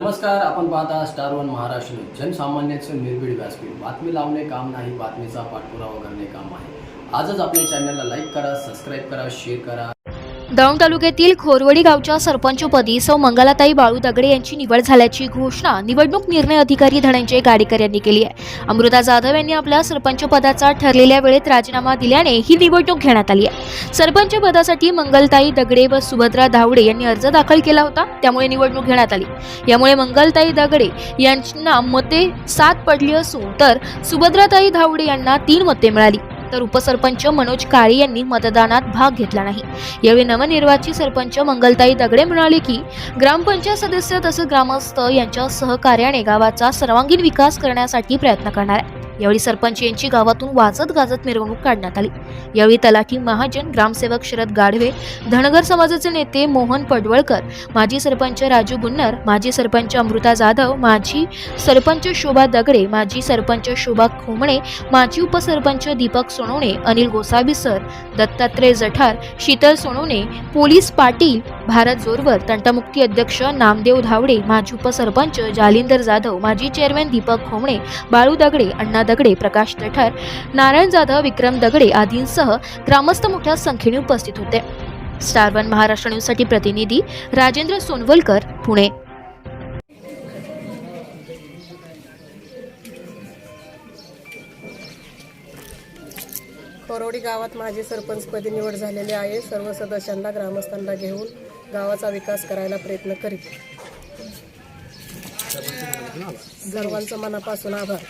नमस्कार आपण पाहता स्टार वन महाराष्ट्र जनसामान्यांचं जनसामान्याचं निर्भीड व्यासपीठ. बातमी लावणे काम नाही बातमीचा पाठपुरावा करणे काम आहे. आजच आपल्या चॅनलला लाईक करा सबस्क्राईब करा शेअर करा. दौंड तालुक्यातील खोरवडी गावच्या सरपंचपदी सौ मंगलाताई बाळू दगडे यांची निवड झाल्याची घोषणा निवडणूक निर्णय अधिकारी धनंजय गाडेकर यांनी केली आहे. अमृता जाधव यांनी आपल्या सरपंच पदाचा ठरलेल्या वेळेत राजीनामा दिल्याने ही निवडणूक घेण्यात आली आहे. सरपंच पदासाठी मंगलताई दगडे व सुभद्रा धावडे यांनी अर्ज दाखल केला होता त्यामुळे निवडणूक घेण्यात आली. यामुळे मंगलताई दगडे यांना मते सात पडली असून तर सुभद्राताई धावडे यांना तीन मते मिळाली. तर उपसरपंच मनोज काळे यांनी मतदानात भाग घेतला नाही. यावेळी नवनिर्वाचित सरपंच मंगलताई दगडे म्हणाले की ग्रामपंचायत सदस्य तसेच ग्रामस्थ यांच्या सहकार्याने गावाचा सर्वांगीण विकास करण्यासाठी प्रयत्न करणार आहे. यावेळी सरपंच यांची गावातून वाजत गाजत मिरवणूक काढण्यात आली. यावेळी तलाठी महाजन ग्रामसेवक शरद गाढवे धनगर समाजाचे नेते मोहन पडवळकर माजी सरपंच राजू बुन्नर माजी सरपंच अमृता जाधव माजी सरपंच शोभा दगडे माजी सरपंच शोभा खोमणे माजी उपसरपंच दीपक सोनवणे अनिल गोसावी सर दत्तात्रय जठार शीतल सोनवणे पोलीस पाटील भारत जोरवर तंटामुक्ती अध्यक्ष नामदेव धावडे माजी उपसरपंच जालिंदर जाधव माजी चेअरमॅन दीपक खोमणे बाळू दगडे अण्णा दगडे प्रकाश तठर नारायण जाधव विक्रम दगडे आदींसह ग्रामस्थ मोठ्या संख्येने उपस्थित होते. स्टार वन महाराष्ट्र न्यूजसाठी प्रतिनिधी राजेंद्र सोनवलकर पुणे. परोडी गावात माझी सरपंचपदी निवड झालेली आहे. सर्व सदस्यांना ग्रामस्थांना घेऊन गावाचा विकास करायला प्रयत्न करीत. सर्वांचं मनापासून आभार.